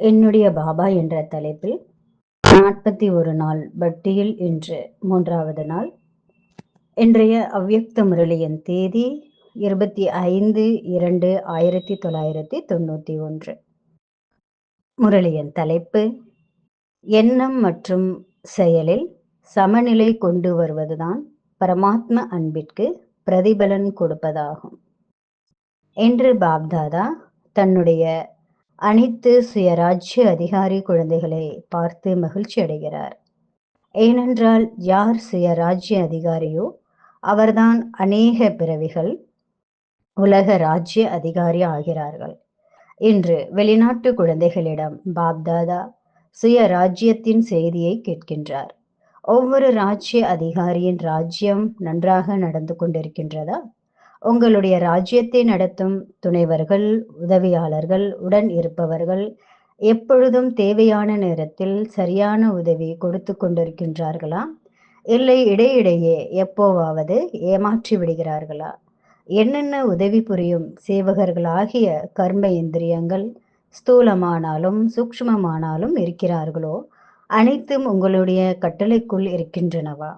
என்னுடைய பாபா என்ற தலைப்பில் நாற்பத்தி ஒரு நாள் பட்டியில் இன்று மூன்றாவது நாள். இன்றைய அவ்யக்த முரளியின் தேதி இருபத்தி ஐந்து இரண்டு ஆயிரத்தி தொள்ளாயிரத்தி தொண்ணூற்றி ஒன்று. முரளியின் தலைப்பு எண்ணம் மற்றும் செயலில் சமநிலை கொண்டு வருவதுதான் பரமாத்ம அன்பிற்கு பிரதிபலன் கொடுப்பதாகும். என்று பாப்தாதா தன்னுடைய அனைத்து சுயராஜ்ய அதிகாரி குழந்தைகளை பார்த்து மகிழ்ச்சி அடைகிறார். ஏனென்றால் யார் சுயராஜ்ய அதிகாரியோ அவர்தான் அநேக பிறவிகள் உலக ராஜ்ய அதிகாரி ஆகிறார்கள். இன்று வெளிநாட்டு குழந்தைகளிடம் பாப்தாதா சுய ராஜ்யத்தின் செய்தியை கேட்கின்றார். ஒவ்வொரு ராஜ்ய அதிகாரியின் ராஜ்யம் நன்றாக நடந்து கொண்டிருக்கின்றதா? உங்களுடைய ராஜ்யத்தை நடத்தும் துணைவர்கள் உதவியாளர்கள் உடன் இருப்பவர்கள் எப்பொழுதும் தேவையான நேரத்தில் சரியான உதவி கொடுத்து கொண்டிருக்கின்றார்களா? இல்லை இடையிடையே எப்போவாவது ஏமாற்றி விடுகிறார்களா? என்னென்ன உதவி புரியும் சேவகர்களாகிய கர்ம இந்திரியங்கள் ஸ்தூலமானாலும் சூக்ஷ்மமானாலும் இருக்கிறார்களோ? அனைத்தும் உங்களுடைய கட்டளைக்குள் இருக்கின்றனவா?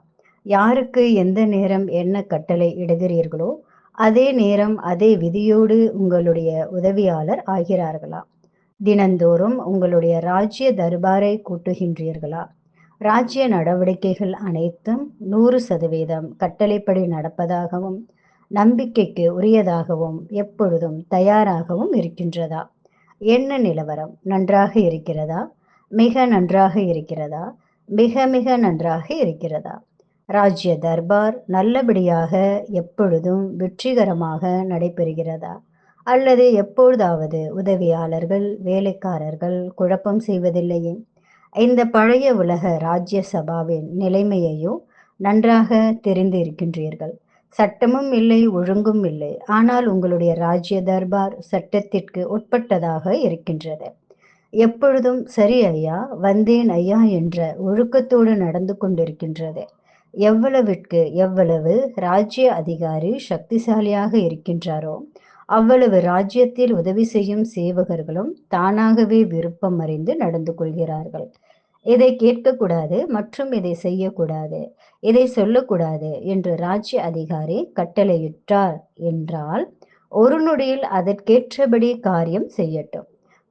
யாருக்கு எந்த நேரம் என்ன கட்டளை இடுகிறீர்களோ அதே நேரம் அதே விதியோடு உங்களுடைய உதவியாளர் ஆகிறார்களா? தினந்தோறும் உங்களுடைய ராஜ்ய தர்பாரை கூட்டுகின்றீர்களா? ராஜ்ய நடவடிக்கைகள் அனைத்தும் நூறு சதவீதம் கட்டளைப்படி நடப்பதாகவும் நம்பிக்கைக்கு உரியதாகவும் எப்பொழுதும் தயாராகவும் இருக்கின்றதா? என்ன நிலவரம்? நன்றாக இருக்கிறதா? மிக நன்றாக இருக்கிறதா? மிக மிக நன்றாக இருக்கிறதா? ராஜ்ய தர்பார் நல்லபடியாக எப்பொழுதும் வெற்றிகரமாக நடைபெறுகிறதா? அல்லது எப்பொழுதாவது உதவியாளர்கள் வேலைக்காரர்கள் குழப்பம் செய்வதில்லையே? இந்த பழைய உலக ராஜ்ய சபாவின் நிலைமையையும் நன்றாக தெரிந்து இருக்கின்றீர்கள் சட்டமும் இல்லை ஒழுங்கும் இல்லை. ஆனால் உங்களுடைய ராஜ்ய தர்பார் சட்டத்திற்கு உட்பட்டதாக இருக்கின்றது. எப்பொழுதும் சரி ஐயா வந்தேன் ஐயா என்ற ஒழுக்கத்தோடு நடந்து கொண்டிருக்கின்றது. எவ்வளவிற்கு எவ்வளவு ராஜ்ய அதிகாரி சக்திசாலியாக இருக்கின்றாரோ அவ்வளவு ராஜ்யத்தில் உதவி செய்யும் சேவகர்களும் தானாகவே விருப்பம் அறிந்து நடந்து கொள்கிறார்கள். இதை கேட்கக்கூடாது மற்றும் இதை செய்யக்கூடாது இதை சொல்லக்கூடாது என்று ராஜ்ய அதிகாரி கட்டளையிட்டார் என்றால் ஒரு நொடியில் அதற்கேற்றபடி காரியம் செய்யட்டும்.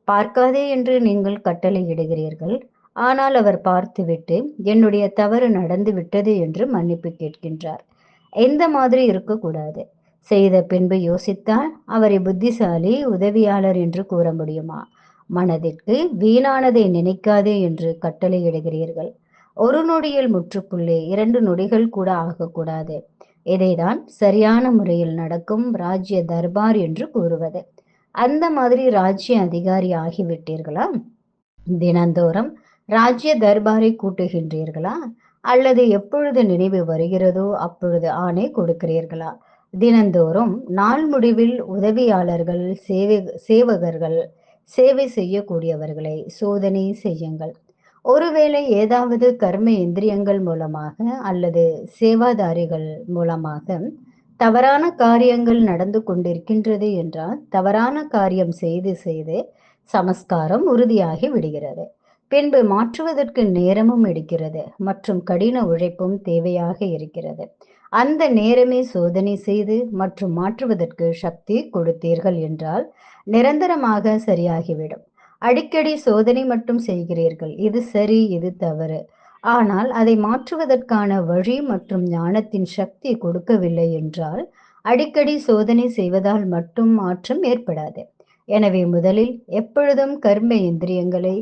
பார்க்காதே என்று நீங்கள் கட்டளையிடுகிறீர்கள் ஆனால் அவர் பார்த்துவிட்டு என்னுடைய தவறு நடந்து விட்டது என்று மன்னிப்பு கேட்கின்றார். எந்த மாதிரி இருக்கக்கூடாது? செய்த பின்பு யோசித்தால் அவரை புத்திசாலி உதவியாளர் என்று கூற முடியுமா? மனதிற்கு வீணானதை நினைக்காதே என்று கட்டளையிடுகிறீர்கள். ஒரு நொடியில் முற்றுப்புள்ளி இரண்டு நொடிகள் கூட ஆகக்கூடாது. இதைதான் சரியான முறையில் நடக்கும் ராஜ்ய தர்பார் என்று கூறுவது. அந்த மாதிரி ராஜ்ய அதிகாரி ஆகிவிட்டீர்களா? தினந்தோறும் ராஜ்ய தர்பாரை கூட்டுகின்றீர்களா? அல்லது எப்பொழுது நினைவு வருகிறதோ அப்பொழுது ஆணை கொடுக்கிறீர்களா? தினந்தோறும் நாள் முடிவில் உதவியாளர்கள் சேவை சேவகர்கள் சேவை செய்யக்கூடியவர்களை சோதனை செய்யுங்கள். ஒருவேளை ஏதாவது கர்ம இந்திரியங்கள் மூலமாக அல்லது சேவாதாரிகள் மூலமாக தவறான காரியங்கள் நடந்து கொண்டிருக்கின்றது என்றால் தவறான காரியம் செய்து செய்து சமஸ்காரம் உறுதியாகி விடுகிறது. பின்பு மாற்றுவதற்கு நேரமும் எடுக்கிறது மற்றும் கடின உழைப்பும் தேவையாக இருக்கிறது. அந்த நேரமே சோதனை செய்து மற்றும் மாற்றுவதற்கு சக்தி கொடுத்தீர்கள் என்றால் நிரந்தரமாக சரியாகிவிடும். அடிக்கடி சோதனை மட்டும் செய்கிறீர்கள். இது சரி இது தவறு. ஆனால் அதை மாற்றுவதற்கான வழி மற்றும் ஞானத்தின் சக்தி கொடுக்கவில்லை என்றால் அடிக்கடி சோதனை செய்வதால் மட்டும் மாற்றம் ஏற்படாது. எனவே முதலில் எப்பொழுதும் கர்ம இந்திரியங்களை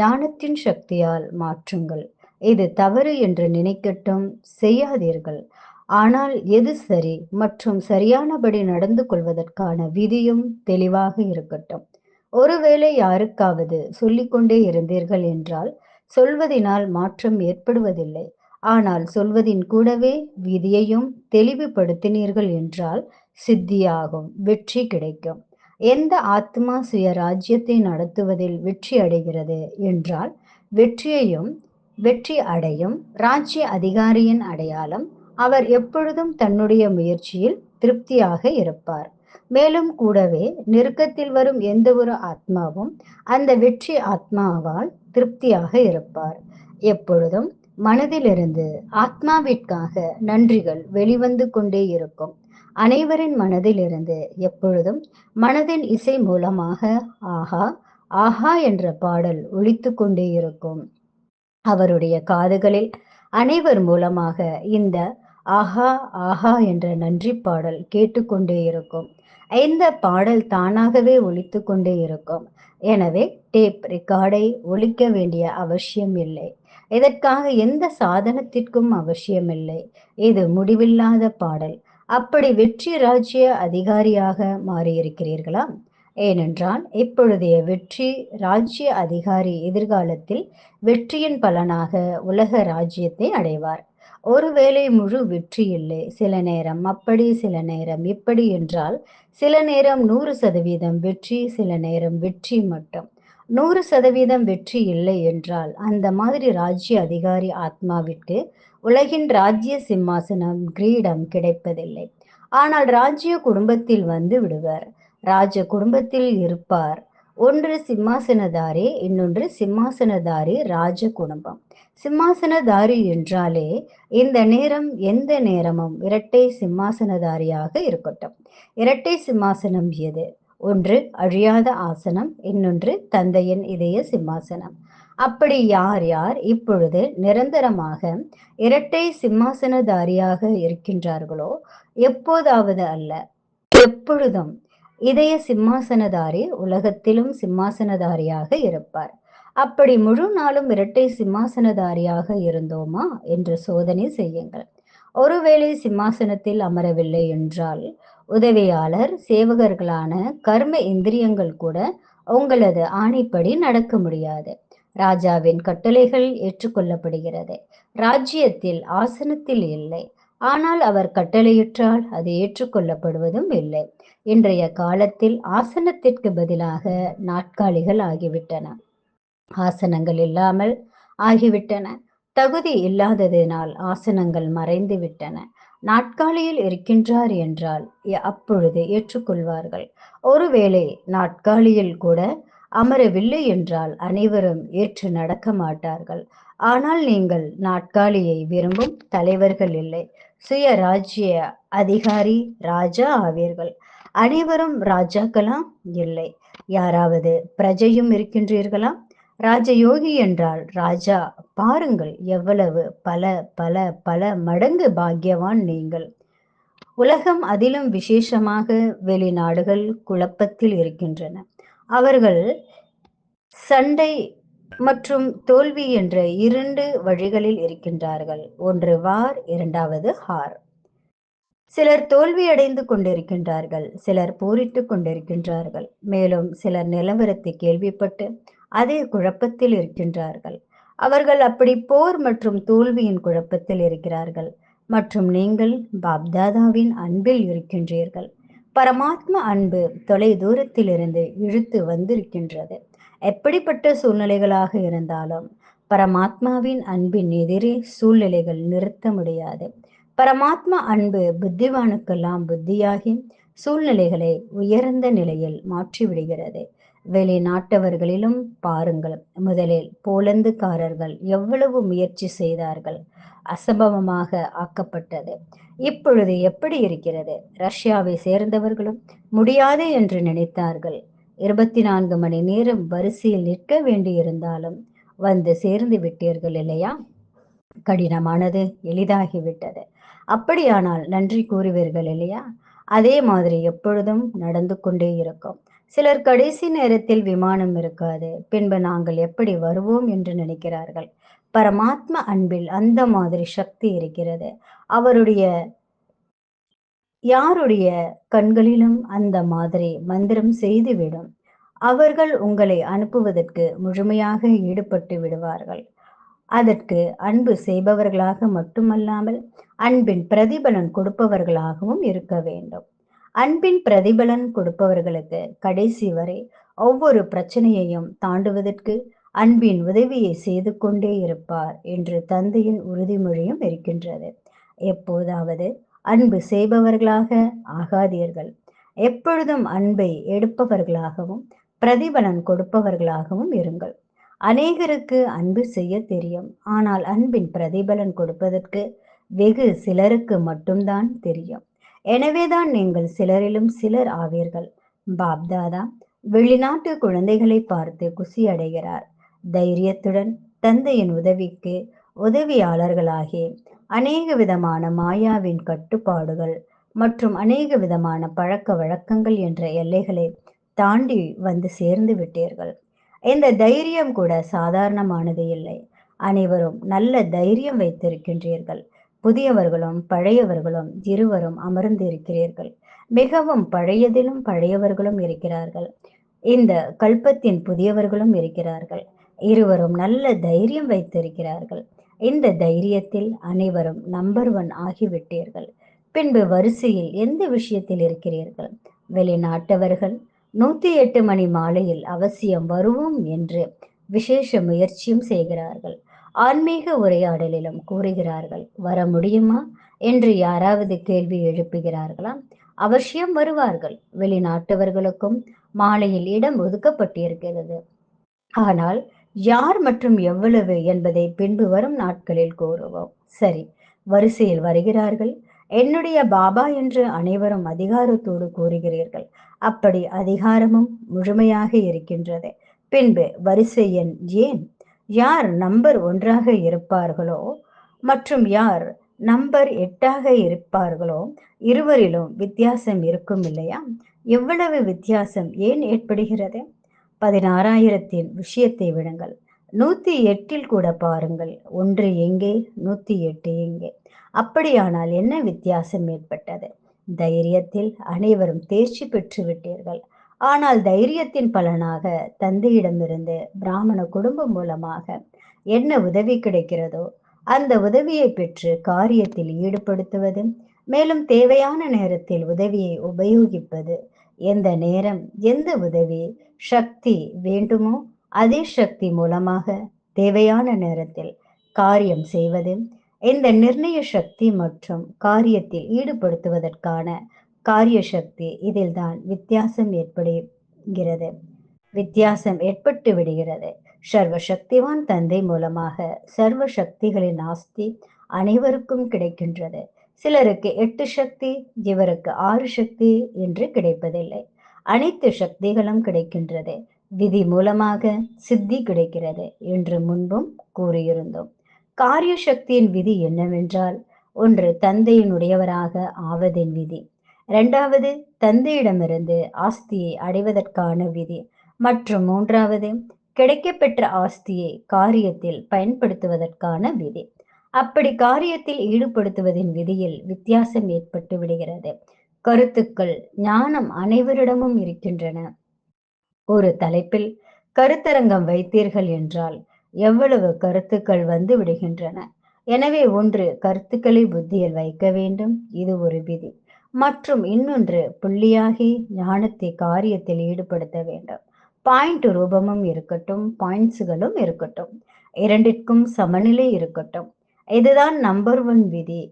ஞானத்தின் சக்தியால் மாற்றுங்கள். இது தவறு என்று நினைக்கட்டும் செய்யாதீர்கள். ஆனால் எது சரி மற்றும் சரியானபடி நடந்து கொள்வதற்கான விதியும் தெளிவாக இருக்கட்டும். ஒருவேளை யாருக்காவது சொல்லிக்கொண்டே இருந்தீர்கள் என்றால் சொல்வதினால் மாற்றம் ஏற்படுவதில்லை. ஆனால் சொல்வதின் கூடவே விதியையும் தெளிவுபடுத்தினீர்கள் என்றால் சித்தியாகும் வெற்றி கிடைக்கும். எந்த ஆத்மா சுய ராஜ்யத்தை நடத்துவதில் வெற்றி அடைகிறது என்றால் வெற்றியையும் வெற்றி அடையும் ராஜ்ய அதிகாரியின் அடையாளம் அவர் எப்பொழுதும் தன்னுடைய முயற்சியில் திருப்தியாக இருப்பார். மேலும் கூடவே நெருக்கத்தில் வரும் எந்த ஒரு ஆத்மாவும் அந்த வெற்றி ஆத்மாவால் திருப்தியாக இருப்பார். எப்பொழுதும் மனதிலிருந்து ஆத்மாவிற்காக நன்றிகள் வெளிவந்து கொண்டே இருக்கும். அனைவரின் மனதிலிருந்து எப்பொழுதும் மனதின் இசை மூலமாக ஆஹா ஆஹா என்ற பாடல் ஒழித்து கொண்டே இருக்கும். அவருடைய காதுகளில் அனைவர் மூலமாக இந்த ஆஹா ஆஹா என்ற நன்றி பாடல் கேட்டுக்கொண்டே இருக்கும். இந்த பாடல் தானாகவே ஒழித்து கொண்டே இருக்கும். எனவே டேப் ரெக்கார்டை ஒழிக்க வேண்டிய அவசியம் இல்லை. இதற்காக எந்த சாதனத்திற்கும் அவசியமில்லை இது முடிவில்லாத பாடல். அப்படி வெற்றி ராஜ்ய அதிகாரியாக மாறியிருக்கிறீர்களா? ஏனென்றால் இப்பொழுதைய வெற்றி ராஜ்ய அதிகாரி எதிர்காலத்தில் வெற்றியின் பலனாக உலக ராஜ்யத்தை அடைவார். ஒருவேளை முழு வெற்றி இல்லை. சில நேரம் அப்படி சில நேரம் இப்படி என்றால் சில நேரம் நூறு சதவீதம் வெற்றி சில நேரம் வெற்றி மட்டும். நூறு சதவீதம் வெற்றி இல்லை என்றால் அந்த மாதிரி ராஜ்ய அதிகாரி ஆத்மாவிற்கு உலகின் ராஜ்ய சிம்மாசனம் கிரீடம் கிடைப்பதில்லை. ஆனால் ராஜ்ய குடும்பத்தில் வந்து விடுவர். ராஜ குடும்பத்தில் இருப்பார். ஒன்று சிம்மாசனதாரி இன்னொன்று சிம்மாசனதாரி ராஜ குடும்பம். சிம்மாசனதாரி என்றாலே இந்த நேரம் எந்த நேரமும் இரட்டை சிம்மாசனதாரியாக இருக்கட்டும். இரட்டை சிம்மாசனம் எது? ஒன்று அழியாத ஆசனம் இன்னொன்று தந்தையின் இதய சிம்மாசனம். அப்படி யார் யார் இப்பொழுது நிரந்தரமாக இரட்டை சிம்மாசனதாரியாக இருக்கின்றார்களோ எப்போதாவது அல்ல. எப்பொழுதும் இதய சிம்மாசனதாரி உலகத்திலும் சிம்மாசனதாரியாக இருப்பார். அப்படி முழு நாளும் இரட்டை சிம்மாசனதாரியாக இருந்தோமா என்று சோதனை செய்யுங்கள். ஒருவேளை சிம்மாசனத்தில் அமரவில்லை என்றால் உதவியாளர் சேவகர்களான கர்ம இந்திரியங்கள் கூட உங்களது ஆணைப்படி நடக்க முடியாது. ராஜாவின் கட்டளைகள் ஏற்றுக்கொள்ளப்படுகிறது. ராஜ்யத்தில் ஆசனத்தில் இல்லை. ஆனால் அவர் கட்டளையிட்டால் அது ஏற்றுக்கொள்ளப்படுவதும் இல்லை. இன்றைய காலத்தில் ஆசனத்திற்கு பதிலாக நாட்காலிகள் ஆகிவிட்டன. ஆசனங்கள் இல்லாமல் ஆகிவிட்டன. தகுதி இல்லாததினால் ஆசனங்கள் மறைந்து விட்டன. நாட்காலியில் இருக்கின்றார் என்றால் அப்பொழுது ஏற்றுக்கொள்வார்கள். ஒருவேளை நாட்காலியில் கூட அமரவில்லை என்றால் அனைவரும் ஏற்று நடக்க மாட்டார்கள். ஆனால் நீங்கள் நாட்காலியை விரும்பும் தலைவர்கள் இல்லை. சுய ராஜ்ய அதிகாரி ராஜா ஆவீர்கள். அனைவரும் ராஜாக்களா இல்லை. யாராவது பிரஜையும் இருக்கின்றீர்களா? ராஜயோகி என்றால் ராஜா பாருங்கள் எவ்வளவு பல பல பல மடங்கு பாக்கியவான் நீங்கள். உலகம் அதிலும் விசேஷமாக வெளிநாடுகள் குழப்பத்தில் இருக்கின்றன. அவர்கள் சண்டை மற்றும் தோல்வி என்ற இரண்டு வழிகளில் இருக்கின்றார்கள். ஒன்று வார் இரண்டாவது ஹார். சிலர் தோல்வியடைந்து கொண்டிருக்கின்றார்கள் சிலர் போரிட்டு கொண்டிருக்கின்றார்கள். மேலும் சிலர் நிலவரத்தை கேள்விப்பட்டு அதே குழப்பத்தில் இருக்கின்றார்கள். அவர்கள் அப்படி போர் மற்றும் தோல்வியின் குழப்பத்தில் இருக்கிறார்கள். மற்றும் நீங்கள் பாப்தாதாவின் அன்பில் இருக்கின்றீர்கள். பரமாத்ம அன்பு தொலை தூரத்திலிருந்து இழுத்து வந்திருக்கின்றது. எப்படிப்பட்ட சூழ்நிலைகளாக இருந்தாலும் பரமாத்மாவின் அன்பின் எதிரே சூழ்நிலைகள் நிறுத்த முடியாது. பரமாத்மா அன்பு புத்திவானுக்கெல்லாம் புத்தியாகி சூழ்நிலைகளை உயர்ந்த நிலையில் மாற்றிவிடுகிறது. வெளிநாட்டவர்களிலும் பாருங்கள். முதலில் போலந்துக்காரர்கள் எவ்வளவு முயற்சி செய்தார்கள்? அசம்பவமாக ஆக்கப்பட்டது. இப்பொழுது எப்படி இருக்கிறது? ரஷ்யாவை சேர்ந்தவர்களும் முடியாது என்று நினைத்தார்கள். இருபத்தி நான்கு மணி நேரம் வரிசையில் நிற்க வேண்டியிருந்தாலும் வந்து சேர்ந்து விட்டீர்கள் இல்லையா? கடினமானது எளிதாகிவிட்டது. அப்படியானால் நன்றி கூறுவீர்கள் இல்லையா? அதே மாதிரி எப்பொழுதும் நடந்து கொண்டே இருக்கும். சிலர் கடைசி நேரத்தில் விமானம் இருக்காது. பின்பு நாங்கள் எப்படி வருவோம் என்று நினைக்கிறார்கள். பரமாத்ம அன்பில் அந்த மாதிரி சக்தி இருக்கிறது. அவருடைய யாருடைய கண்களிலும் அந்த மாதிரி மந்திரம் செய்துவிடும். அவர்கள் உங்களை அனுப்புவதற்கு முழுமையாக ஈடுபட்டு விடுவார்கள். அதற்கு அன்பு செய்பவர்களாக மட்டுமல்லாமல் அன்பின் பிரதிபலன் கொடுப்பவர்களாகவும் இருக்க வேண்டும். அன்பின் பிரதிபலன் கொடுப்பவர்களுக்கு கடைசி வரை ஒவ்வொரு பிரச்சனையையும் தாண்டுவதற்கு அன்பின் உதவியை செய்து கொண்டே இருப்பார் என்று தந்தையின் உறுதிமொழியும் இருக்கின்றது. எப்போதாவது அன்பு செய்பவர்களாக ஆகாதீர்கள். எப்பொழுதும் அன்பை எடுப்பவர்களாகவும் பிரதிபலன் கொடுப்பவர்களாகவும் இருங்கள். அநேகருக்கு அன்பு செய்ய தெரியும். ஆனால் அன்பின் பிரதிபலன் கொடுப்பதற்கு வெகு சிலருக்கு மட்டும்தான் தெரியும். எனவேதான் நீங்கள் சிலரிலும் சிலர் ஆவீர்கள். பாப்தாதா வெளிநாட்டு குழந்தைகளை பார்த்து குசியடைகிறார். தைரியத்துடன் தந்தையின் உதவிக்கு உதவியாளர்களாகி அநேக விதமான மாயாவின் கட்டுப்பாடுகள் மற்றும் அநேக விதமான பழக்க வழக்கங்கள் என்ற எல்லைகளை தாண்டி வந்து சேர்ந்து விட்டீர்கள். இந்த தைரியம் கூட சாதாரணமானது இல்லை. அனைவரும் நல்ல தைரியம் வைத்திருக்கின்றீர்கள். புதியவர்களும் பழையவர்களும் இருவரும் அமர்ந்திருக்கிறீர்கள். மிகவும் பழையதிலும் பழையவர்களும் இருக்கிறார்கள். இந்த கல்பத்தின் புதியவர்களும் இருக்கிறார்கள். இருவரும் நல்ல தைரியம் வைத்திருக்கிறார்கள். இந்த தைரியத்தில் அனைவரும் நம்பர் ஒன் ஆகிவிட்டீர்கள். பின்பு வரிசையில் எந்த விஷயத்தில் இருக்கிறீர்கள்? வெளிநாட்டவர்கள் நூத்தி எட்டு மணி மாலையில் அவசியம் வருவோம் என்று விசேஷ முயற்சியும் செய்கிறார்கள். ஆன்மீக உரையாடலிலும் கூறுகிறார்கள் வர முடியுமா? என்று யாராவது கேள்வி எழுப்புகிறார்களா? அவசியம் வருவார்கள். வெளிநாட்டவர்களுக்கும் மாலையில் இடம் ஒதுக்கப்பட்டிருக்கிறது. ஆனால் யார் மற்றும் எவ்வளவு என்பதை பின்பு வரும் நாட்களில் கூறுவோம். சரி வரிசையில் வருகிறார்கள். என்னுடைய பாபா என்று அனைவரும் அதிகாரத்தோடு கூறுகிறீர்கள். அப்படி அதிகாரமும் முழுமையாக இருக்கின்றது. பின்பு வரிசை எண் ஏன்? யார் நம்பர் ஒன்றாக இருப்பார்களோ மற்றும் யார் நம்பர் எட்டாக இருப்பார்களோ இருவரிலும் வித்தியாசம் இருக்கும் இல்லையா? எவ்வளவு வித்தியாசம்? ஏன் ஏற்படுகிறது? பதினாறாயிரத்தின் விஷயத்தை விடுங்கள். நூத்தி எட்டில் கூட பாருங்கள். ஒன்று எங்கே நூத்தி எட்டு எங்கே. அப்படியானால் என்ன வித்தியாசம் ஏற்பட்டது? தைரியத்தில் அனைவரும் தேர்ச்சி பெற்று விட்டீர்கள். ஆனால் தைரியத்தின் பலனாக தந்தையிடமிருந்து பிராமண குடும்பம் மூலமாக என்ன உதவி கிடைக்கிறதோ அந்த உதவியை பெற்று காரியத்தில் ஈடுபடுத்துவது மேலும் தேவையான நேரத்தில் உதவியை உபயோகிப்பது எந்த நேரம் எந்த உதவி சக்தி வேண்டுமோ அதே சக்தி மூலமாக தேவையான நேரத்தில் காரியம் செய்வது இந்த நிர்ணய சக்தி மற்றும் காரியத்தில் ஈடுபடுத்துவதற்கான காரிய சக்தி இதில் தான் வித்தியாசம் ஏற்படுகிறது. வித்தியாசம் ஏற்பட்டு விடுகிறது. சர்வ சக்திவான் தந்தை மூலமாக சர்வ சக்திகளின் ஆஸ்தி அனைவருக்கும் கிடைக்கின்றது. சிலருக்கு எட்டு சக்தி இவருக்கு ஆறு சக்தி என்று கிடைப்பதில்லை. அனைத்து சக்திகளும் கிடைக்கின்றது. விதி மூலமாக சித்தி கிடைக்கிறது என்று முன்பும் கூறியிருந்தோம். காரிய சக்தியின் விதி என்னவென்றால் ஒன்று தந்தையினுடையவராக ஆவதின் விதி. இரண்டாவது தந்தையிடமிருந்து ஆஸ்தியை அடைவதற்கான விதி. மற்றும் மூன்றாவது கிடைக்கப்பெற்ற ஆஸ்தியை காரியத்தில் பயன்படுத்துவதற்கான விதி. அப்படி காரியத்தில் ஈடுபடுத்துவதின் விதியில் வித்தியாசம் ஏற்பட்டு விடுகிறது. கருத்துக்கள் ஞானம் அனைவரிடமும் இருக்கின்றன. ஒரு தலைப்பில் கருத்தரங்கம் வைத்தீர்கள் என்றால் எவ்வளவு கருத்துக்கள் வந்து விடுகின்றன? எனவே ஒன்று கருத்துக்களை புத்தியில் வைக்க வேண்டும். இது ஒரு விதி. மற்றும் இன்னொன்று புள்ளியாகி ஞானத்தை காரியத்தில் ஈடுபடுத்த வேண்டும். பாயிண்ட் ரூபமும் இருக்கட்டும் பாயிண்ட்ஸுகளும் இருக்கட்டும். இரண்டிற்கும் சமநிலை இருக்கட்டும். இதுதான் நம்பர் ஒன் விதி.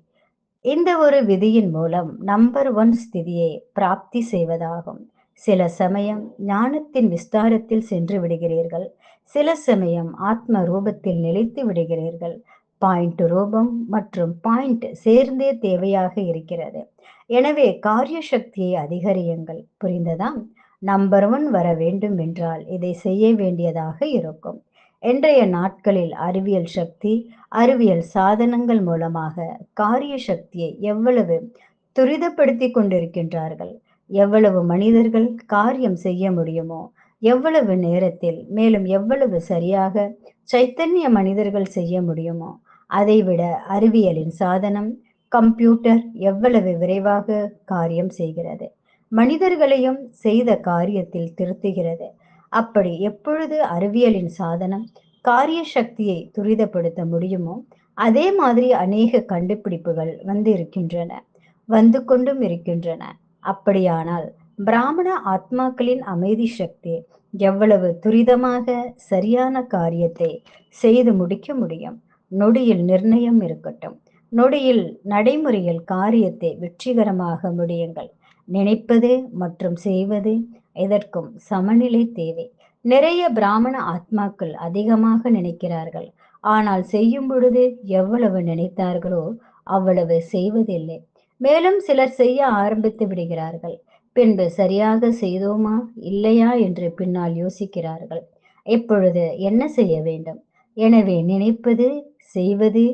இந்த ஒரு விதியின் மூலம் நம்பர் ஒன் ஸ்திதியை பிராப்தி செய்வதாகும். சில சமயம் ஞானத்தின் விஸ்தாரத்தில் சென்று விடுகிறீர்கள். சில சமயம் ஆத்ம ரூபத்தில் நிலைத்து விடுகிறீர்கள். பாயிண்ட் ரூபம் மற்றும் பாயிண்ட் சேர்ந்தே தேவையாக இருக்கிறது. எனவே காரிய சக்தியை அதிகரியுங்கள். புரிந்ததா? நம்பர் ஒன் வர வேண்டும் என்றால் இதை செய்ய வேண்டியதாக இருக்கும். இன்றைய நாட்களில் அறிவியல் சக்தி அறிவியல் சாதனங்கள் மூலமாக காரிய சக்தியை எவ்வளவு துரிதப்படுத்தி கொண்டிருக்கின்றார்கள்? எவ்வளவு மனிதர்கள் காரியம் செய்ய முடியுமோ? எவ்வளவு நேரத்தில் மேலும் எவ்வளவு சரியாக சைத்தன்ய மனிதர்கள் செய்ய முடியுமோ? அதைவிட அறிவியலின் சாதனம் கம்ப்யூட்டர் எவ்வளவு விரைவாக காரியம் செய்கிறது? மனிதர்களையும் செய்த காரியத்தில் திருத்துகிறது. அப்படி எப்பொழுது அறிவியலின் சாதனம் காரிய சக்தியை துரிதப்படுத்த முடியுமோ அதே மாதிரி அநேக கண்டுபிடிப்புகள் வந்து இருக்கின்றன வந்து கொண்டும் இருக்கின்றன. அப்படியானால் பிராமண ஆத்மாக்களின் அமைதி சக்தி எவ்வளவு துரிதமாக சரியான காரியத்தை செய்து முடிக்க முடியும்? நொடியில் நிர்ணயம் இருக்கட்டும். நொடியில் நடைமுறையில் காரியத்தை வெற்றிகரமாக முடியுங்கள். நினைப்பது மற்றும் செய்வது இதற்கும் சமநிலை தேவை. நிறைய பிராமண ஆத்மாக்கள் அதிகமாக நினைக்கிறார்கள். ஆனால் செய்யும் பொழுது எவ்வளவு நினைத்தார்களோ அவ்வளவு செய்வதில்லை. மேலும் சிலர் செய்ய ஆரம்பித்து விடுகிறார்கள். பின்பு சரியாக செய்தோமா இல்லையா என்று பின்னால் யோசிக்கிறார்கள். இப்பொழுது என்ன செய்ய வேண்டும்? எனவே நினைப்பது செய்வது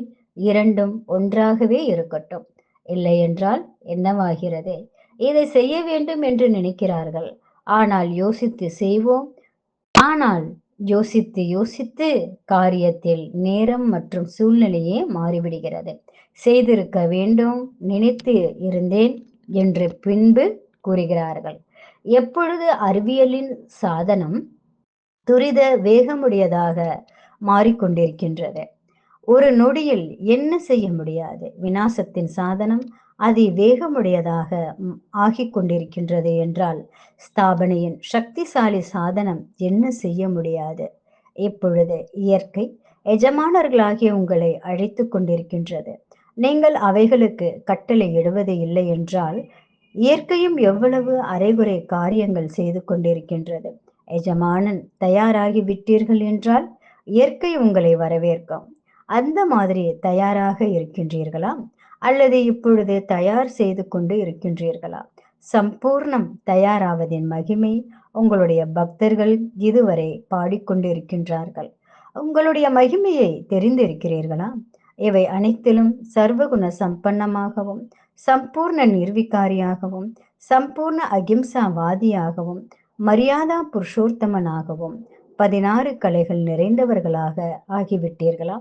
இரண்டும் ஒன்றாகவே இருக்கட்டும். இல்லை என்றால் என்னவாகிறது? இதை செய்ய வேண்டும் என்று நினைக்கிறார்கள். ஆனால் யோசித்து செய்வோம். ஆனால் யோசித்து யோசித்து காரியத்தில் நேரம் மற்றும் சூழ்நிலையே மாறிவிடுகிறது. செய்திருக்க வேண்டும் நினைத்து இருந்தேன் என்று பின்பு கூறுகிறார்கள். எப்பொழுது அறிவியலின் சாதனம் துரித வேகமுடையதாக மாறிக்கொண்டிருக்கின்றது? ஒரு நொடியில் என்ன செய்ய முடியாது? வினாசத்தின் சாதனம் அதி வேகமுடையதாக ஆகிக் கொண்டிருக்கின்றது என்றால் ஸ்தாபனையின் சக்திசாலி சாதனம் என்ன செய்ய முடியாது? இப்பொழுது இயற்கை எஜமானர்களாகிய உங்களை அழைத்து கொண்டிருக்கின்றது. நீங்கள் அவைகளுக்கு கட்டளை இடுவது இல்லை என்றால் இயற்கையும் எவ்வளவு அரைகுறை காரியங்கள் செய்து கொண்டிருக்கின்றது. எஜமானன் தயாராகி விட்டீர்கள் என்றால் இயற்கை உங்களை வரவேற்கும். அந்த மாதிரி தயாராக இருக்கின்றீர்களா? அல்லது இப்பொழுது தயார் செய்து கொண்டு இருக்கின்றீர்களா? சம்பூர்ணம் தயாராவதின் மகிமை உங்களுடைய பக்தர்கள் இதுவரை பாடிக்கொண்டு இருக்கின்றார்கள் உங்களுடைய மகிமையை தெரிந்திருக்கிறீர்களா? இவை அனைத்திலும் சர்வகுண சம்பன்னமாகவும் சம்பூர்ண நிர்விகாரியாகவும் சம்பூர்ண அகிம்சாவாதியாகவும் மரியாதா புருஷோத்தமனாகவும் பதினாறு கலைகள் நிறைந்தவர்களாக ஆகிவிட்டீர்களா?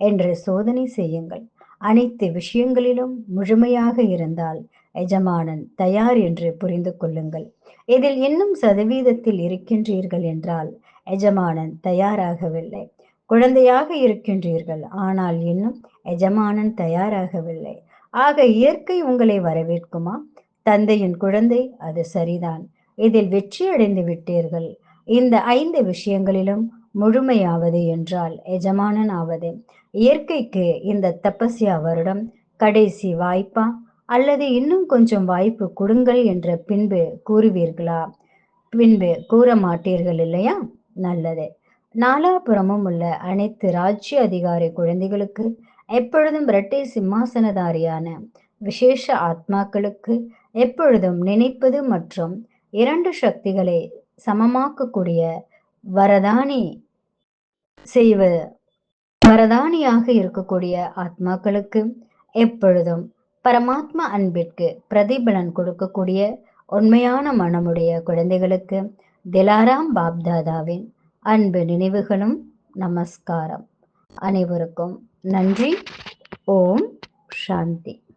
என்று சோதனை செய்யுங்கள். அனைத்து விஷயங்களிலும் முழுமையாக இருந்தால் எஜமானன் தயார் என்று புரிந்து கொள்ளுங்கள். இதில் இன்னும் சதவீதத்தில் இருக்கின்றீர்கள் என்றால் எஜமானன் தயாராகவில்லை. குழந்தையாக இருக்கின்றீர்கள் ஆனால் இன்னும் எஜமானன் தயாராகவில்லை. ஆக இயற்கை உங்களை வரவேற்குமா? தந்தையின் குழந்தை அது சரிதான். இதில் வெற்றி அடைந்து விட்டீர்கள். இந்த ஐந்து விஷயங்களிலும் முழுமையாவது என்றால் எஜமானன் ஆவது. இயற்கைக்கு இந்த தபஸ்யா வருடம் கடைசி வாய்ப்பா? அல்லது இன்னும் கொஞ்சம் வாய்ப்பு கொடுங்கள் என்ற பின்பு கூறுவீர்களா? பின்பு கூற மாட்டீர்கள் இல்லையா? நல்லது. நாலாபுறமும் உள்ள அனைத்து ராஜ்ய அதிகாரி குழந்தைகளுக்கு எப்பொழுதும் இரட்டை சிம்மாசனதாரியான விசேஷ ஆத்மாக்களுக்கு எப்பொழுதும் நினைப்பது மற்றும் இரண்டு சக்திகளை சமமாக்கக்கூடிய வரதானி செய்வ வரதானியாக இருக்கக்கூடிய ஆத்மாக்களுக்கு எப்பொழுதும் பரமாத்மா அன்பிற்கு பிரதிபலன் கொடுக்கக்கூடிய உண்மையான மனமுடைய குழந்தைகளுக்கு திலாராம் பாப்தாதாவின் அன்பு நினைவுகளும் நமஸ்காரம். அனைவருக்கும் நன்றி. ஓம் சாந்தி.